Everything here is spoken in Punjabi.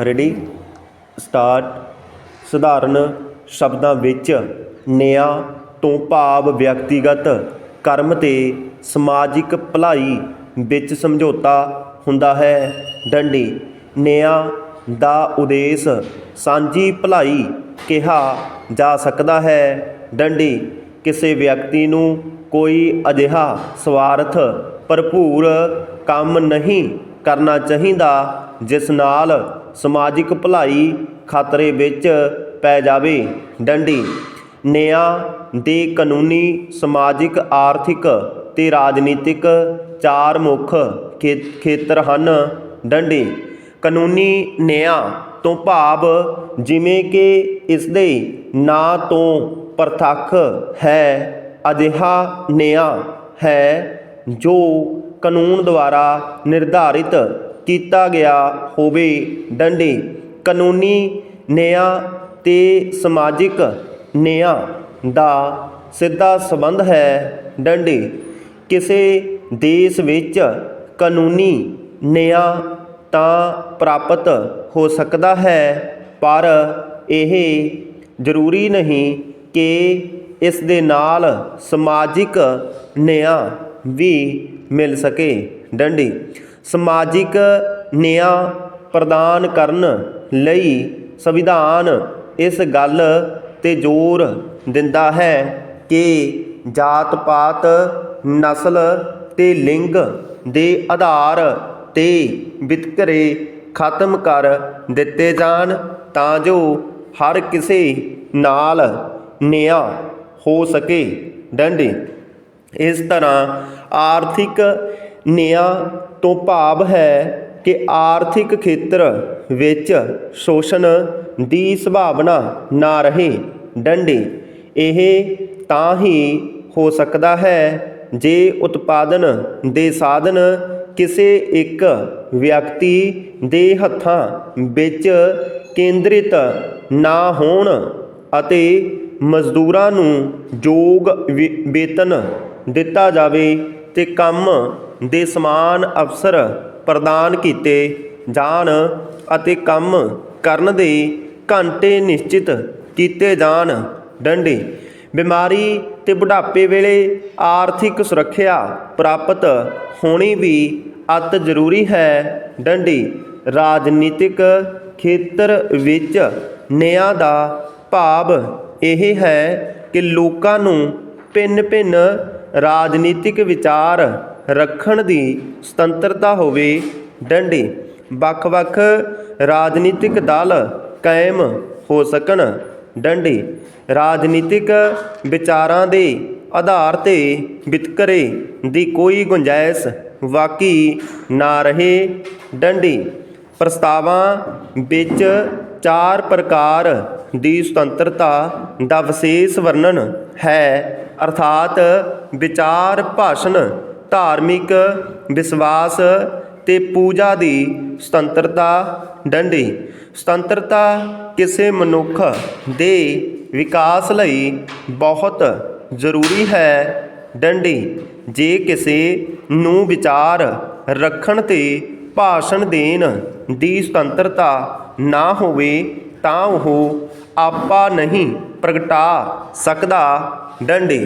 ਰੈਡੀ? ਸਟਾਰਟ। ਸਧਾਰਨ ਸ਼ਬਦਾਂ ਵਿੱਚ ਨਿਆਂ ਤੋਂ ਭਾਵ ਵਿਅਕਤੀਗਤ ਕਰਮ ਤੇ ਸਮਾਜਿਕ ਭਲਾਈ ਵਿੱਚ ਸਮਝੌਤਾ ਹੁੰਦਾ ਹੈ। ਡੰਡੀ। ਨਿਆਂ ਦਾ ਉਦੇਸ਼ ਸਾਂਝੀ ਭਲਾਈ ਕਿਹਾ ਜਾ ਸਕਦਾ ਹੈ। ਡੰਡੀ। ਕਿਸੇ ਵਿਅਕਤੀ ਨੂੰ ਕੋਈ ਅਜਿਹਾ ਸਵਾਰਥ ਭਰਪੂਰ ਕੰਮ ਨਹੀਂ ਕਰਨਾ ਚਾਹੀਦਾ ਜਿਸ ਨਾਲ ਸਮਾਜਿਕ ਭਲਾਈ ਖਤਰੇ ਵਿੱਚ ਪੈ ਜਾਵੇ। ਡੰਡੀ ਨਿਆਂ ਦੇ ਕਾਨੂੰਨੀ, ਸਮਾਜਿਕ, ਆਰਥਿਕ ਤੇ ਰਾਜਨੀਤਿਕ ਚਾਰ ਮੁੱਖ ਖੇ- ਖੇਤਰ ਹਨ। ਡੰਡੀ, ਕਾਨੂੰਨੀ ਨਿਆਂ ਤੋਂ ਭਾਵ ਜਿਵੇਂ ਕਿ ਇਸ ਦੇ ਨਾਂ ਤੋਂ ਪ੍ਰਤੱਖ ਹੈ, ਅਜਿਹਾ ਨਿਆਂ ਹੈ ਜੋ ਕਾਨੂੰਨ ਦੁਆਰਾ ਨਿਰਧਾਰਿਤ ਕੀਤਾ ਗਿਆ ਹੋਵੇ। ਡੰਡੀ, ਕਾਨੂੰਨੀ ਨਿਆਂ ਤੇ ਸਮਾਜਿਕ ਨਿਆਂ ਦਾ ਸਿੱਧਾ ਸੰਬੰਧ ਹੈ। ਡੰਡੀ, ਕਿਸੇ ਦੇਸ਼ ਵਿੱਚ ਕਾਨੂੰਨੀ ਨਿਆਂ ਤਾਂ ਪ੍ਰਾਪਤ ਹੋ ਸਕਦਾ ਹੈ, ਪਰ ਇਹ ਜ਼ਰੂਰੀ ਨਹੀਂ ਕਿ ਇਸ ਦੇ ਨਾਲ ਸਮਾਜਿਕ ਨਿਆਂ ਵੀ ਮਿਲ ਸਕੇ। ਡੰਡੀ ਸਮਾਜਿਕ ਨਿਆਂ ਪ੍ਰਦਾਨ ਕਰਨ ਲਈ ਸੰਵਿਧਾਨ ਇਸ ਗੱਲ ਤੇ ਜ਼ੋਰ ਦਿੰਦਾ ਹੈ ਕਿ ਜਾਤ ਪਾਤ ਨਸਲ ਅਤੇ ਲਿੰਗ ਦੇ ਆਧਾਰ ਤੇ ਵਿਤਕਰੇ ਖਤਮ ਕਰ ਦਿੱਤੇ ਜਾਣ ਤਾਂ ਜੋ ਹਰ ਕਿਸੇ ਨਾਲ ਨਿਆਂ ਹੋ ਸਕੇ। ਡੰਡੇ ਇਸ ਤਰ੍ਹਾਂ ਆਰਥਿਕ ਨਿਆਂ ਤੋਂ ਭਾਵ ਹੈ ਕਿ ਆਰਥਿਕ ਖੇਤਰ ਵਿੱਚ ਸ਼ੋਸ਼ਣ ਦੀ ਸੰਭਾਵਨਾ ਨਾ ਰਹੇ। ਡੰਡੇ, ਇਹ ਤਾਂ ਹੀ ਹੋ ਸਕਦਾ ਹੈ ਜੇ ਉਤਪਾਦਨ ਦੇ ਸਾਧਨ ਕਿਸੇ ਇੱਕ ਵਿਅਕਤੀ ਦੇ ਹੱਥਾਂ ਵਿੱਚ ਕੇਂਦਰਿਤ ਨਾ ਹੋਣ ਅਤੇ ਮਜ਼ਦੂਰਾਂ ਨੂੰ ਯੋਗ ਵੇ- ਵੇਤਨ ਦਿੱਤਾ ਜਾਵੇ ਤੇ ਕੰਮ ਦੇ ਸਮਾਨ ਅਵਸਰ ਪ੍ਰਦਾਨ ਕੀਤੇ ਜਾਣ ਅਤੇ ਕੰਮ ਕਰਨ ਦੇ ਘੰਟੇ ਨਿਸ਼ਚਿਤ ਕੀਤੇ ਜਾਣ। ਡੰਡੀ, ਬਿਮਾਰੀ ਤੇ ਬੁਢਾਪੇ ਵੇਲੇ ਆਰਥਿਕ ਸੁਰੱਖਿਆ ਪ੍ਰਾਪਤ ਹੋਣੀ ਵੀ ਅਤ ਜ਼ਰੂਰੀ ਹੈ। ਡੰਡੀ, ਰਾਜਨੀਤਿਕ ਖੇਤਰ ਵਿੱਚ ਨਿਆਂ ਦਾ ਭਾਵ ਇਹ ਹੈ ਕਿ ਲੋਕਾਂ ਨੂੰ ਭਿੰਨ-ਭਿੰਨ ਰਾਜਨੀਤਿਕ ਵਿਚਾਰ ਰੱਖਣ ਦੀ ਸੁਤੰਤਰਤਾ ਹੋਵੇ ਡੰਡੀ। ਵੱਖ-ਵੱਖ ਰਾਜਨੀਤਿਕ ਦਲ ਕਾਇਮ ਹੋ ਸਕਣ ਡੰਡੀ। ਰਾਜਨੀਤਿਕ ਵਿਚਾਰਾਂ ਦੇ ਆਧਾਰ ਤੇ ਵਿਤਕਰੇ ਦੀ ਕੋਈ ਗੁੰਜਾਇਸ਼ ਵਾਕੀ ਨਾ ਰਹੇ ਡੰਡੀ। ਪ੍ਰਸਤਾਵਾਂ ਵਿੱਚ ਚਾਰ ਪ੍ਰਕਾਰ ਦੀ ਸੁਤੰਤਰਤਾ ਦਾ ਵਿਸ਼ੇਸ਼ ਵਰਣਨ ਹੈ। ਅਰਥਾਤ ਵਿਚਾਰ, ਭਾਸ਼ਣ, ਧਾਰਮਿਕ ਵਿਸ਼ਵਾਸ ਤੇ ਪੂਜਾ ਦੀ ਸੁਤੰਤਰਤਾ, ਡੰਡੀ। ਸੁਤੰਤਰਤਾ ਕਿਸੇ ਮਨੁੱਖ ਦੇ ਵਿਕਾਸ ਲਈ ਬਹੁਤ ਜ਼ਰੂਰੀ ਹੈ, ਡੰਡੀ। ਜੇ ਕਿਸੇ ਨੂੰ ਵਿਚਾਰ, ਰੱਖਣ ਤੇ ਭਾਸ਼ਣ ਦੇਣ ਦੀ ਸੁਤੰਤਰਤਾ ਨਾ ਹੋਵੇ ਤਾਂ ਉਹ ਆਪਾ ਨਹੀਂ ਪ੍ਰਗਟਾ ਸਕਦਾ। ਡੰਡੇ